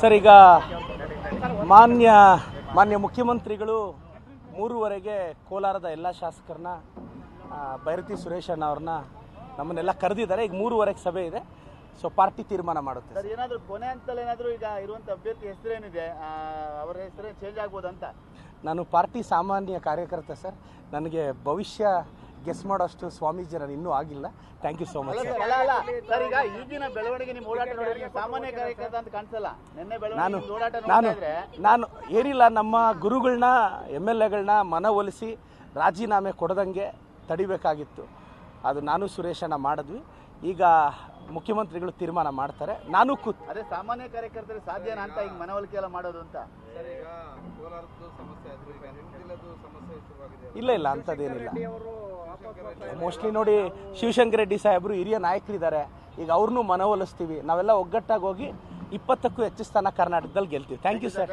Sir ಈಗ ಮಾನ್ಯ ಮಾನ್ಯ ಮುಖ್ಯಮಂತ್ರಿಗಳು ಮೂರುವರೆಗೆ ಕೋಲಾರದ ಎಲ್ಲ ಶಾಸಕರನ್ನ ಭೈರತಿ ಬೈರತಿ ಸುರೇಶ್ ಅಣ್ಣ ಅವ್ರನ್ನ ನಮ್ಮನ್ನೆಲ್ಲ ಕರೆದಿದ್ದಾರೆ. ಈಗ ಮೂರುವರೆಗೆ ಸಭೆ ಇದೆ. ಸೊ ಪಾರ್ಟಿ ತೀರ್ಮಾನ ಮಾಡುತ್ತೆ ಸರ್ ಏನಾದರೂ ಕೊನೆ ಅಂತಲ್ಲಿ ಏನಾದರೂ ಈಗ ಇರುವಂತ ಅಭ್ಯರ್ಥಿ ಹೆಸರೇನಿದೆ ಅವರ ಹೆಸರೇ ಚೇಂಜ್ ಆಗ್ಬೋದಂತ? ನಾನು ಪಾರ್ಟಿ ಸಾಮಾನ್ಯ ಕಾರ್ಯಕರ್ತ ಸರ್. ನನಗೆ ಭವಿಷ್ಯ ಗೆಸ್ ಮಾಡೋಷ್ಟು ಸ್ವಾಮೀಜಿ ನಾನು ಇನ್ನೂ ಆಗಿಲ್ಲ. ಥ್ಯಾಂಕ್ ಯು ಸೋ ಮಚ್ ಅಲ್ಲ ಸರ್ ಅಲ್ಲ. ಈಗ ಈಗಿನ ಬೆಳವಣಿಗೆ ನಿಮ್ಮ ಓಡಾಟ ನೋಡಿದ್ರೆ ಸಾಮಾನ್ಯ ಕಾರ್ಯಕರ್ತ ಅಂತ ಕಾಣಿಸಲ್ಲ. ನಿನ್ನೆ ನಾನು ಬೆಳವಣಿಗೆ ಓಡಾಟ ನಾನು ನಾನು ಏನಿಲ್ಲ ನಮ್ಮ ಗುರುಗಳನ್ನ ಎಂ ಎಲ್ ಎಗಳನ್ನ ಮನವೊಲಿಸಿ ರಾಜೀನಾಮೆ ಕೊಡದಂಗೆ ತಡಿಬೇಕಾಗಿತ್ತು. ಅದು ನಾನು ಸುರೇಶನ ಮಾಡಿದ್ವಿ. ಈಗ ಮುಖ್ಯಮಂತ್ರಿಗಳು ತೀರ್ಮಾನ ಮಾಡ್ತಾರೆ. ನಾನು ಕೂತ್ ಅದೇ ಸಾಮಾನ್ಯ ಕಾರ್ಯಕರ್ತರಿಗೆ ಸಾಧ್ಯನಾ ಅಂತ ಈಗ ಮನವೊಲಿಕೆ ಎಲ್ಲ ಮಾಡೋದು ಅಂತ. ಸರ್ ಈಗ ಕೋಲಾರದ್ದು ಸಮಸ್ಯೆ ಆಯ್ತು. ಈಗ ನಿಮ್ದಿಲ್ಲದು ಸಮಸ್ಯೆ ಶುರುವಾಗಿದೆ. ಇಲ್ಲ ಇಲ್ಲ ಅಂಥದ್ದೇನಿಲ್ಲ. ಮೋಸ್ಟ್ಲಿ ನೋಡಿ ಶಿವಶಂಕರ ರೆಡ್ಡಿ ಸಾಹೇಬರು ಹಿರಿಯ ನಾಯಕರಿದ್ದಾರೆ. ಈಗ ಅವ್ರನ್ನೂ ಮನವೊಲಿಸ್ತೀವಿ. ನಾವೆಲ್ಲ ಒಗ್ಗಟ್ಟಾಗಿ ಹೋಗಿ ಇಪ್ಪತ್ತಕ್ಕೂ ಹೆಚ್ಚು ಸ್ಥಾನ ಕರ್ನಾಟಕದಲ್ಲಿ ಗೆಲ್ತೀವಿ. Thank you sir